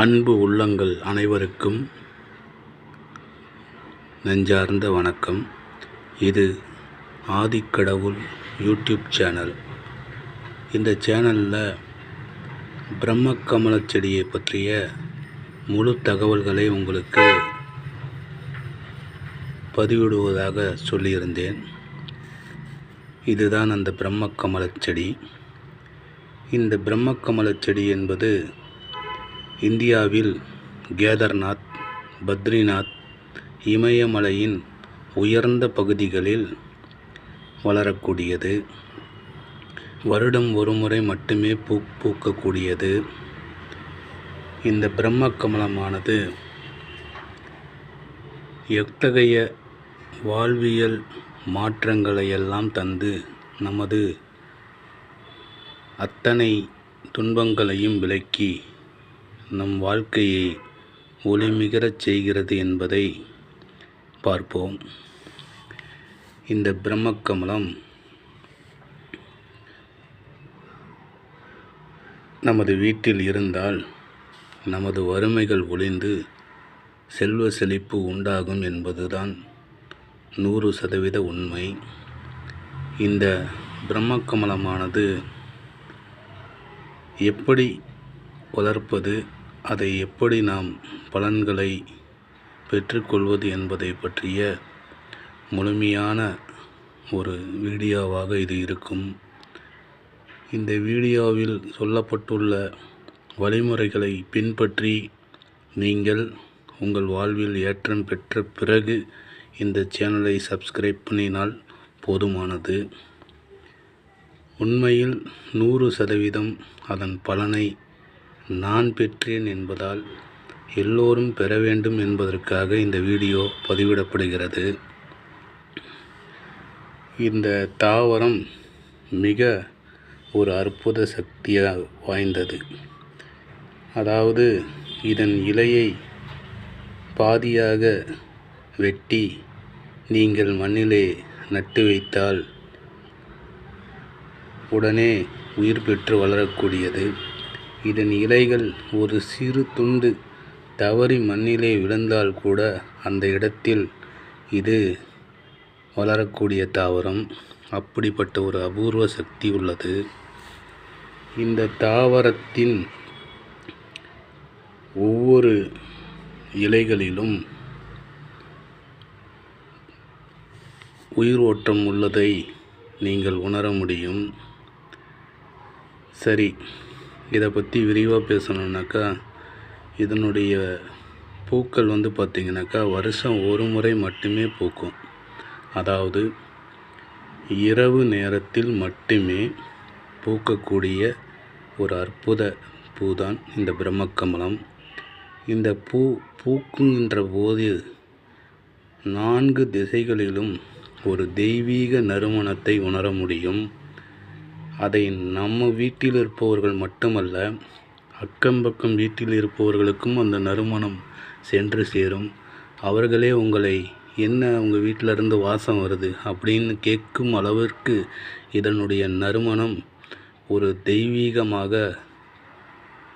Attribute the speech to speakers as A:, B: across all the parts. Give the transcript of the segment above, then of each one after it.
A: அன்பு உள்ளங்கள் அனைவருக்கும் நெஞ்சார்ந்த வணக்கம். இது ஆதிக்கடவுள் யூடியூப் சேனல். இந்த சேனலில் பிரம்ம செடியை பற்றிய முழு தகவல்களை உங்களுக்கு பதிவிடுவதாக சொல்லியிருந்தேன். இதுதான் அந்த பிரம்ம செடி. இந்த பிரம்ம செடி என்பது இந்தியாவில் கேதர்நாத் பத்ரிநாத் இமயமலையின் உயர்ந்த பகுதிகளில் வளரக்கூடியது. வருடம் ஒருமுறை மட்டுமே பூ பூக்கக்கூடியது. இந்த பிரம்ம கமலமானது எத்தகைய வாழ்வியல் மாற்றங்களை எல்லாம் தந்து நமது அத்தனை துன்பங்களையும் விலக்கி நம் வாழ்க்கையை ஒளிமிகரச் செய்கிறது என்பதை பார்ப்போம். இந்த பிரம்மக்கமலம் நமது வீட்டில் இருந்தால் நமது வறுமைகள் ஒளிந்து செல்வ செழிப்பு உண்டாகும் என்பதுதான் நூறு சதவீத உண்மை. இந்த பிரம்மக்கமலமானது எப்படி வளர்ப்பது அதை எப்படி நாம் பலன்களை பெற்றுக்கொள்வது என்பதை பற்றிய முழுமையான ஒரு வீடியோவாக இது இருக்கும். இந்த வீடியோவில் சொல்லப்பட்டுள்ள வழிமுறைகளை பின்பற்றி நீங்கள் உங்கள் வாழ்வில் ஏற்றம் பெற்ற பிறகு இந்த சேனலை சப்ஸ்கிரைப் பண்ணினால் போதுமானது. உண்மையில் நூறு சதவீதம் அதன் பலனை நான் பெற்றேன் என்பதால் எல்லோரும் பெற வேண்டும் என்பதற்காக இந்த வீடியோ பதிவிடப்படுகிறது. இந்த தாவரம் மிக ஒரு அற்புத சக்தியாக வாய்ந்தது. அதாவது இதன் இலையை பாதியாக வெட்டி நீங்கள் மண்ணிலே நட்டு வைத்தால் உடனே உயிர் பெற்று வளரக்கூடியது. இதன் இலைகள் ஒரு சிறு துண்டு தவறி மண்ணிலே விழுந்தால் கூட அந்த இடத்தில் இது வளரக்கூடிய தாவரம். அப்படிப்பட்ட ஒரு அபூர்வ சக்தி உள்ளது. இந்த தாவரத்தின் ஒவ்வொரு இலைகளிலும் உயிர் ஓட்டம் உள்ளதை நீங்கள் உணர முடியும். சரி இதை பற்றி விரிவாக பேசணுன்னாக்கா இதனுடைய பூக்கள் வந்து பார்த்திங்கனாக்கா வருஷம் ஒரு முறை மட்டுமே பூக்கும். அதாவது இரவு நேரத்தில் மட்டுமே பூக்கக்கூடிய ஒரு அற்புத பூதான் இந்த பிரம்மக்கமலம் இந்த பூ பூக்குகின்ற போது நான்கு திசைகளிலும் ஒரு தெய்வீக நறுமணத்தை உணர முடியும். அதை நம்ம வீட்டில் இருப்பவர்கள் மட்டுமல்ல அக்கம் பக்கம் வீட்டில் இருப்பவர்களுக்கும் அந்த நறுமணம் சென்று சேரும். அவர்களே உங்களை என்ன உங்கள் வீட்டில் இருந்து வாசம் வருது? அப்படின்னு கேட்கும் அளவிற்கு இதனுடைய நறுமணம் ஒரு தெய்வீகமாக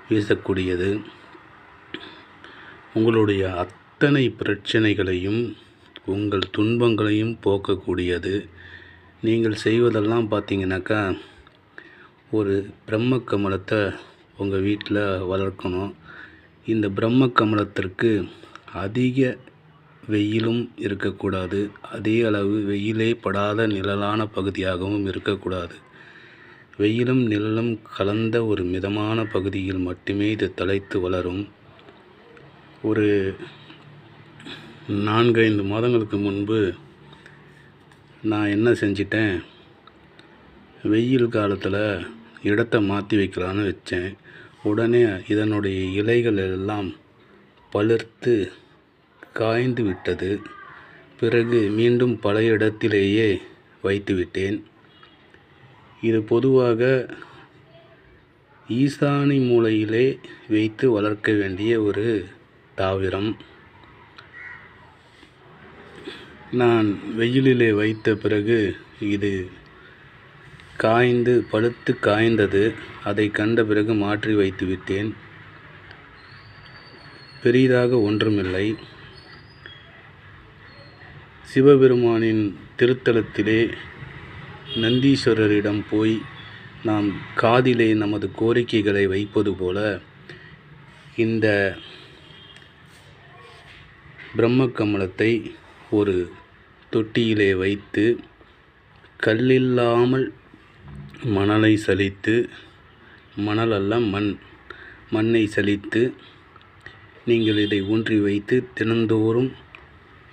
A: வீசக்கூடியது. உங்களுடைய அத்தனை பிரச்சனைகளையும் உங்கள் துன்பங்களையும் போக்கக்கூடியது. நீங்கள் செய்வதெல்லாம் பார்த்தீங்கன்னாக்கா ஒரு பிரம்ம கமலத்தை உங்கள் வீட்டில் வளர்க்கணும். இந்த பிரம்ம கமலத்திற்கு அதிக வெயிலும் இருக்கக்கூடாது. அதே அளவு வெயிலே படாத நிழலான பகுதியாகவும் இருக்கக்கூடாது. வெயிலும் நிழலும் கலந்த ஒரு மிதமான பகுதியில் மட்டுமே இது தலைத்து வளரும். ஒரு நான்கு ஐந்து மாதங்களுக்கு முன்பு நான் என்ன செஞ்சிட்டேன்? வெயில் காலத்தில் இடத்தை மாற்றி வைக்கலான்னு வச்சேன். உடனே இதனுடைய இலைகள் எல்லாம் பழுத்து காய்ந்து விட்டது. பிறகு மீண்டும் பழைய இடத்திலேயே வைத்து விட்டேன். இது பொதுவாக ஈசானி மூலையிலே வைத்து வளர்க்க வேண்டிய ஒரு தாவரம். நான் வெயிலிலே வைத்த பிறகு இது காய்ந்து பழுத்து காய்ந்தது அதை கண்ட பிறகு மாற்றி வைத்து விட்டேன் பெரிதாக ஒன்றுமில்லை. சிவபெருமானின் திருத்தலத்திலே நந்தீஸ்வரரிடம் போய் நாம் காதிலே நமது கோரிக்கைகளை வைப்பது போல இந்த பிரம்ம கமலத்தை ஒரு தொட்டியிலே வைத்து கல்லில்லாமல் மணலை சலித்து மணல் அல்ல மண். மண்ணை சலித்து நீங்கள் இதை ஊன்றி வைத்து தினந்தோறும்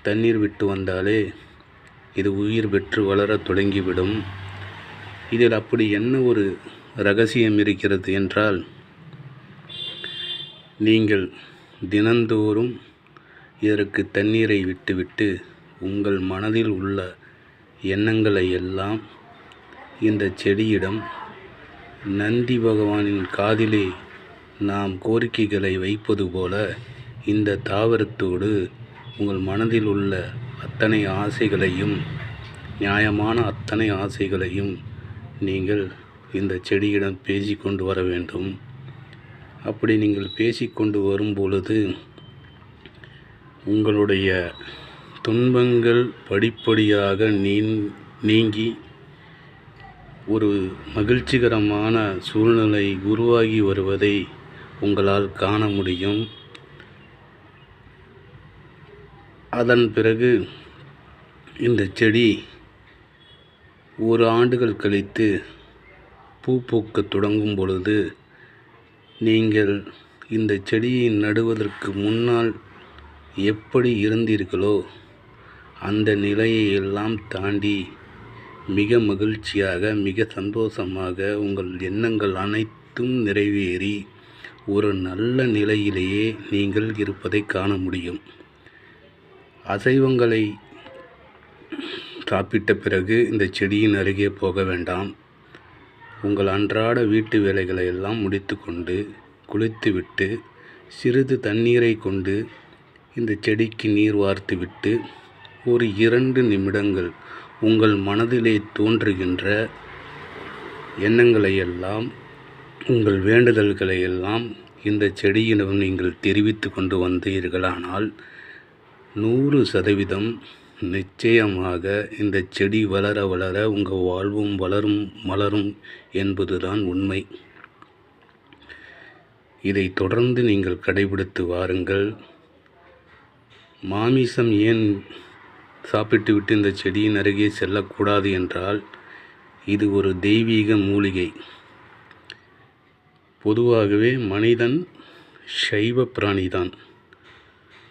A: தண்ணீர் விட்டு வந்தாலே இது உயிர் பெற்று வளரத் தொடங்கிவிடும். இதில் அப்படி என்ன ஒரு ரகசியம் இருக்கிறது என்றால் நீங்கள் தினந்தோறும் இதற்கு தண்ணீரை விட்டுவிட்டு உங்கள் மனதில் உள்ள எண்ணங்களை எல்லாம் இந்த செடியிடம் நந்தி பகவானின் காதிலே நாம் கோரிக்கைகளை வைப்பது போல இந்த தாவரத்தோடு உங்கள் மனதில் உள்ள அத்தனை ஆசைகளையும் நியாயமான அத்தனை ஆசைகளையும் நீங்கள் இந்த செடியிடம் பேசி கொண்டு வர வேண்டும். அப்படி நீங்கள் பேசிக்கொண்டு வரும் பொழுது உங்களுடைய துன்பங்கள் படிப்படியாக நீங்கி ஒரு மகிழ்ச்சிகரமான சூழ்நிலை உருவாகி வருவதை உங்களால் காண முடியும். அதன் பிறகு இந்த செடி ஒரு ஆண்டுகள் கழித்து பூ பூக்கத் தொடங்கும் பொழுது நீங்கள் இந்த செடியை நடுவதற்கு முன்னால் எப்படி இருந்தீர்களோ அந்த நிலையை எல்லாம் தாண்டி மிக மகிழ்ச்சியாக மிக சந்தோஷமாக உங்கள் எண்ணங்கள் அனைத்தும் நிறைவேறி ஒரு நல்ல நிலையிலேயே நீங்கள் இருப்பதை காண முடியும். அசைவங்களை சாப்பிட்ட பிறகு இந்த செடியின் அருகே போக வேண்டாம். உங்கள் அன்றாட வீட்டு வேலைகளை எல்லாம் முடித்துக்கொண்டு குளித்துவிட்டு சிறிது தண்ணீரை கொண்டு இந்த செடிக்கு நீர் வார்த்துவிட்டு ஒரு இரண்டு நிமிடங்கள் உங்கள் மனதிலே தோன்றுகின்ற எண்ணங்களை எல்லாம் உங்கள் வேண்டுதல்களை எல்லாம் இந்த செடியிடம் நீங்கள் தெரிவித்து கொண்டு வந்தீர்களானால் நூறு சதவீதம் நிச்சயமாக இந்த செடி வளர வளர உங்கள் வாழ்வும் வளரும் மலரும் என்பதுதான் உண்மை. இதை தொடர்ந்து நீங்கள் கடைபிடித்து வாருங்கள். மாமிசம் ஏன் சாப்பிட்டுவிட்டு இந்த செடியின் அருகே செல்லக்கூடாது என்றால் இது ஒரு தெய்வீக மூலிகை. பொதுவாகவே மனிதன் சைவ பிராணிதான்.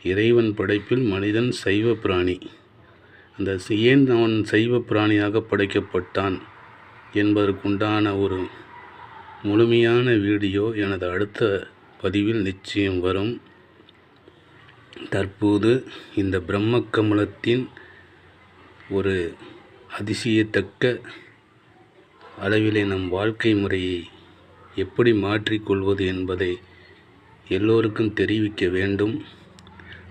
A: இறைவன் படைப்பில் மனிதன் சைவ பிராணி. அந்த ஏன் அவன் சைவ பிராணியாக படைக்கப்பட்டான் என்பதற்குண்டான ஒரு முழுமையான வீடியோ எனது அடுத்த பதிவில் நிச்சயம் வரும். தற்போது இந்த பிரம்ம கமலத்தின் ஒரு அதிசயத்தக்க அளவிலே நம் வாழ்க்கை முறையை எப்படி மாற்றிக்கொள்வது என்பதை எல்லோருக்கும் தெரிவிக்க வேண்டும்.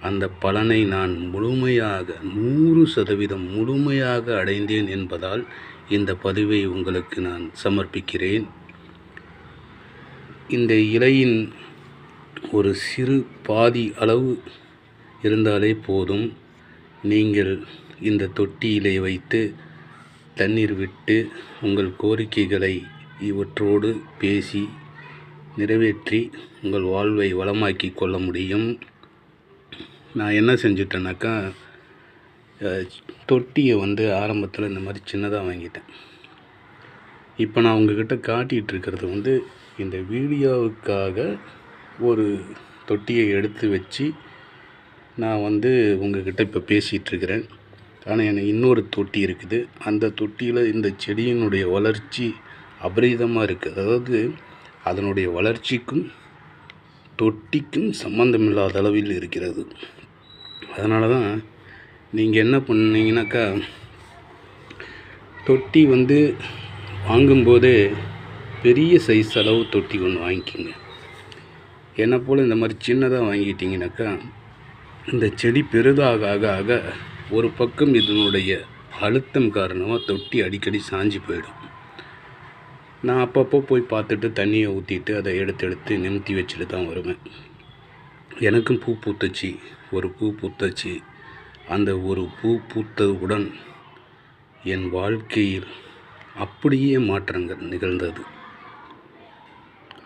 A: அந்த பலனை நான் முழுமையாக நூறு சதவீதம் முழுமையாக அடைந்தேன் என்பதால் இந்த பதிவை உங்களுக்கு நான் சமர்ப்பிக்கிறேன். இந்த இலையின் ஒரு சிறு பாதி அளவு இருந்தாலே போதும். நீங்கள் இந்த தொட்டியிலே வைத்து தண்ணீர் விட்டு உங்கள் கோரிக்கைகளை இவற்றோடு பேசி நிறைவேற்றி உங்கள் வாழ்வை வளமாக்கி கொள்ள முடியும். நான் என்ன செஞ்சிட்டேனாக்கா தொட்டியை வந்து ஆரம்பத்தில் இந்த மாதிரி சின்னதாக வாங்கிட்டேன். இப்போ நான் உங்ககிட்ட காட்டிகிட்டு இருக்கிறது வந்து இந்த வீடியோவுக்காக ஒரு தொட்டியை எடுத்து வச்சு நான் வந்து உங்ககிட்ட இப்போ பேசிகிட்டு இருக்கிறேன் ஆனால் எனக்கு இன்னொரு தொட்டி இருக்குது. அந்த தொட்டியில் இந்த செடியினுடைய வளர்ச்சி அபரிதமாக இருக்குது அதாவது அதனுடைய வளர்ச்சிக்கும் தொட்டிக்கும் சம்பந்தமில்லாத அளவில் இருக்கிறது. அதனால தான் நீங்கள் என்ன பண்ணீங்கன்னாக்கா தொட்டி வந்து வாங்கும்போதே பெரிய சைஸ் அளவு தொட்டி ஒன்று வாங்கிக்கோங்க. என்னை போல் இந்த மாதிரி சின்னதாக வாங்கிட்டிங்கனாக்கா இந்த செடி பெரிதாக ஆக ஆக ஒரு பக்கம் இதனுடைய அழுத்தம் காரணமாக தொட்டி அடிக்கடி சாஞ்சு போயிடும். நான் அப்பப்போ போய் பார்த்துட்டு தண்ணியை ஊற்றிட்டு அதை எடுத்து எடுத்து நிமித்தி வச்சுட்டு தான் வருவேன். எனக்கும் பூ பூத்துச்சு. ஒரு பூ பூத்துச்சு. அந்த ஒரு பூ பூத்தவுடன் என் வாழ்க்கையில் அப்படியே மாற்றங்கள் நிகழ்ந்தது.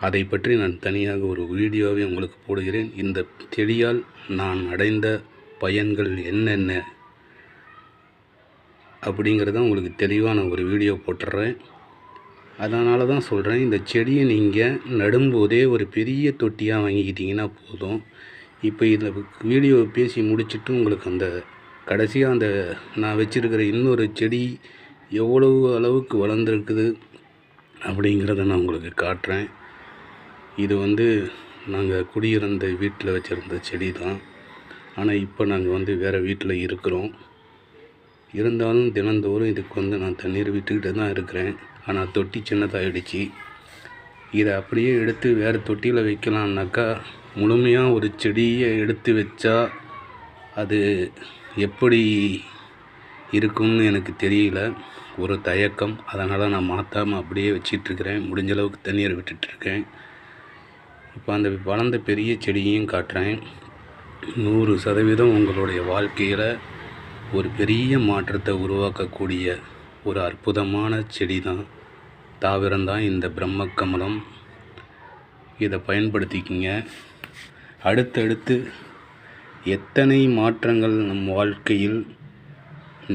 A: அதை பற்றி நான் தனியாக ஒரு வீடியோவை உங்களுக்கு போடுகிறேன். இந்த செடியால் நான் அடைந்த பயன்கள் என்னென்ன அப்படிங்கிறத உங்களுக்கு தெளிவான ஒரு வீடியோ போட்டுடுறேன் அதனால தான் சொல்கிறேன் இந்த செடியை நீங்கள் நடும்போதே ஒரு பெரிய தொட்டியாக வாங்கிக்கிட்டிங்கன்னா போதும். இப்போ இதில் வீடியோ பேசி முடிச்சுட்டு உங்களுக்கு அந்த கடைசியாக அந்த நான் வச்சுருக்கிற இன்னொரு செடி எவ்வளவு அளவுக்கு வளர்ந்துருக்குது அப்படிங்கிறத நான் உங்களுக்கு காட்டுறேன். இது வந்து நாங்கள் குடியிருந்த வீட்டில் வச்சுருந்த செடி தான் ஆனால் இப்போ நாங்கள் வந்து வேறு வீட்டில் இருக்கிறோம். இருந்தாலும் தினந்தோறும் இதுக்கு வந்து நான் தண்ணீர் விட்டுக்கிட்டு தான் இருக்கிறேன். ஆனால் தொட்டி சின்னதாகிடுச்சு இதை அப்படியே எடுத்து வேறு தொட்டியில் வைக்கலான்னாக்கா முழுமையாக ஒரு செடியை எடுத்து வச்சா அது எப்படி இருக்கும்னு எனக்கு தெரியல. ஒரு தயக்கம். அதனால் நான் மாற்றாமல் அப்படியே வச்சிட்ருக்கிறேன். முடிஞ்ச அளவுக்கு தண்ணீரை விட்டுட்ருக்கேன். இப்போ அந்த வளர்ந்த பெரிய செடியையும் காட்டுறேன். நூறு சதவீதம் உங்களுடைய வாழ்க்கையில் ஒரு பெரிய மாற்றத்தை உருவாக்கக்கூடிய ஒரு அற்புதமான செடி தான் தாவரம்தான் இந்த பிரம்ம கமலம் இதை பயன்படுத்திக்கிங்க. அடுத்தடுத்து எத்தனை மாற்றங்கள் நம் வாழ்க்கையில்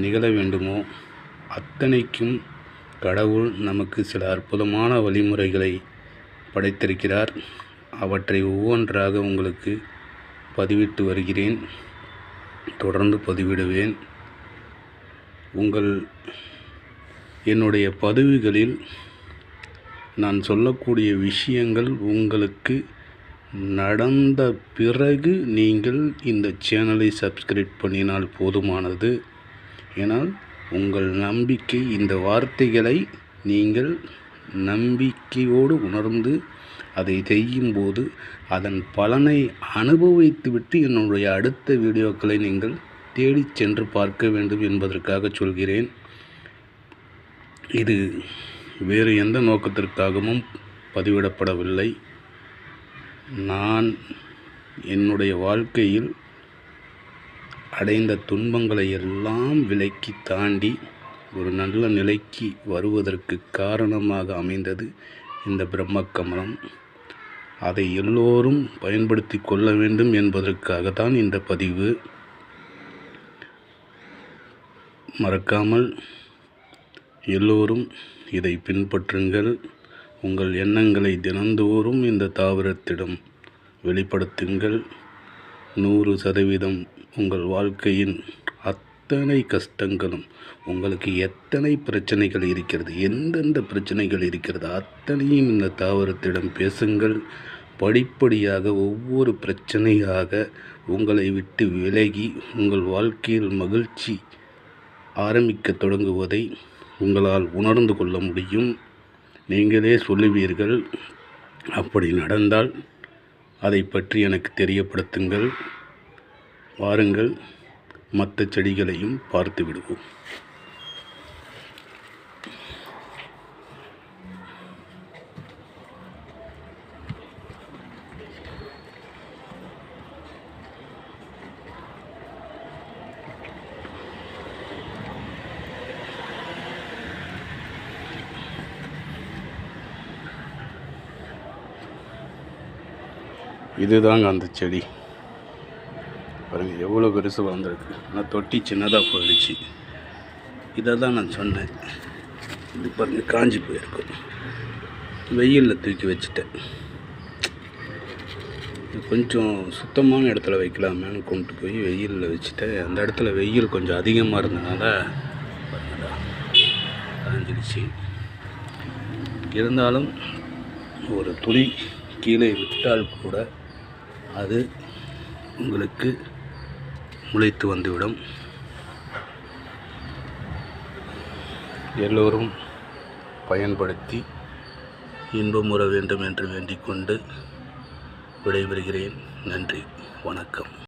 A: நிகழ வேண்டுமோ அத்தனைக்கும் கடவுள் நமக்கு சில அற்புதமான வழிமுறைகளை படைத்திருக்கிறார். அவற்றை ஒவ்வொன்றாக உங்களுக்கு பதிவிட்டு வருகிறேன். தொடர்ந்து பதிவிடுவேன். உங்கள் என்னுடைய பதிவுகளில் நான் சொல்லக்கூடிய விஷயங்கள் உங்களுக்கு நடந்த பிறகு நீங்கள் இந்த சேனலை சப்ஸ்கிரைப் பண்ணினால் போதுமானது. ஏனால் உங்கள் நம்பிக்கை இந்த வார்த்தைகளை நீங்கள் நம்பிக்கையோடு உணர்ந்து அதை செய்யும்போது அதன் பலனை அனுபவித்துவிட்டு என்னுடைய அடுத்த வீடியோக்களை நீங்கள் தேடிச் சென்று பார்க்க வேண்டும் என்பதற்காக சொல்கிறேன். இது வேறு எந்த நோக்கத்திற்காகவும் பதிவிடப்படவில்லை. நான் என்னுடைய வாழ்க்கையில் அடைந்த துன்பங்களை எல்லாம் விலக்கி தாண்டி ஒரு நல்ல நிலைக்கு வருவதற்கு காரணமாக அமைந்தது இந்த பிரம்மக்கமலம் அதை எல்லோரும் பயன்படுத்தி கொள்ள வேண்டும் என்பதற்காகத்தான் இந்த பதிவு. மறக்காமல் எல்லோரும் இதை பின்பற்றுங்கள். உங்கள் எண்ணங்களை தினந்தோறும் இந்த தாவரத்திடம் வெளிப்படுத்துங்கள். நூறு சதவீதம் உங்கள் வாழ்க்கையின் அத்தனை கஷ்டங்களும் உங்களுக்கு எத்தனை பிரச்சனைகள் இருக்கிறது எந்தெந்த பிரச்சனைகள் இருக்கிறது அத்தனையும் இந்த தாவரத்திடம் பேசுங்கள். படிப்படியாக ஒவ்வொரு பிரச்சனையாக உங்களை விட்டு விலகி உங்கள் வாழ்க்கையில் மகிழ்ச்சி ஆரம்பிக்க தொடங்குவதை உங்களால் உணர்ந்து கொள்ள முடியும். நீங்களே சொல்லுவீர்கள் அப்படி நடந்தால் அதை பற்றி எனக்கு தெரியப்படுத்துங்கள். வாருங்கள் மற்ற செடிகளையும் பார்த்து விடுவோம். இதுதாங்க அந்த செடி. பாருங்கள் எவ்வளோ பெருசு வளர்ந்துருக்கு. ஆனால் தொட்டி சின்னதாக போயிடுச்சு. இதை தான் நான் சொன்னேன். இது பாருங்கள் காஞ்சி போயிருக்கும் வெயிலில் தூக்கி வச்சுட்டேன். கொஞ்சம் சுத்தமான இடத்துல வைக்கலாமேன்னு கொண்டு போய் வெயிலில் வச்சுட்டேன் அந்த இடத்துல வெயில் கொஞ்சம் அதிகமாக இருந்ததுனால காஞ்சிடுச்சு. இருந்தாலும் ஒரு துளி கீழே விட்டால் கூட அது உங்களுக்கு முளைத்து வந்துவிடும். எல்லோரும் பயன்படுத்தி இன்பமுற வேண்டும் என்று வேண்டிக் கொண்டு விடைபெறுகிறேன். நன்றி. வணக்கம்.